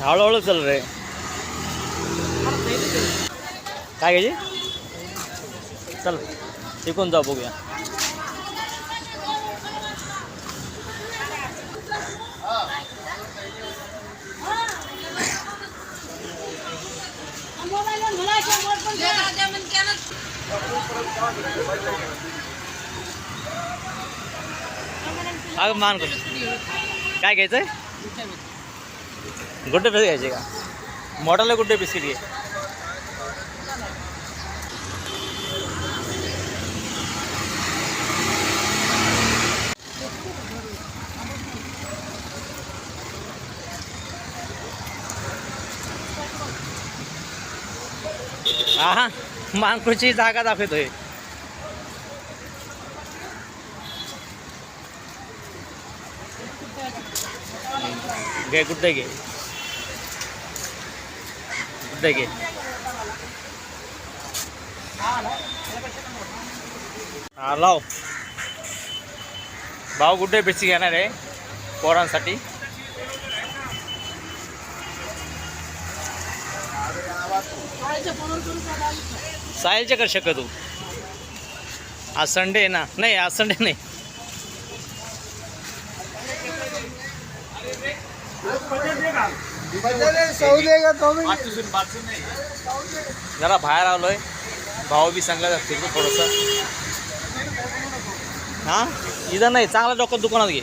हळूहळू चल रे. काय घ्यायची? चल टिकून जाऊ बघूया. अगं मान काय घ्यायचंय? गुड्डे बिस्किट घ्यायचे का मोठाले गुड्डे बिस्किट घे हा मानकुची जागा दाखवतोय घे गुड्डे घे? गुड्डे घे? हा लाव. भाऊ गुड्डे बेसी घेणार आहे पोरांसाठी. साहिलच्या कर शकतो आज संडे आहे ना? नाही आज संडे नाही. जरा बाहेर आलोय. भाऊ बी सांगत असतील तू थोडंसं. हां? इथं नाही चांगला डॉक्टर दुकानात घे.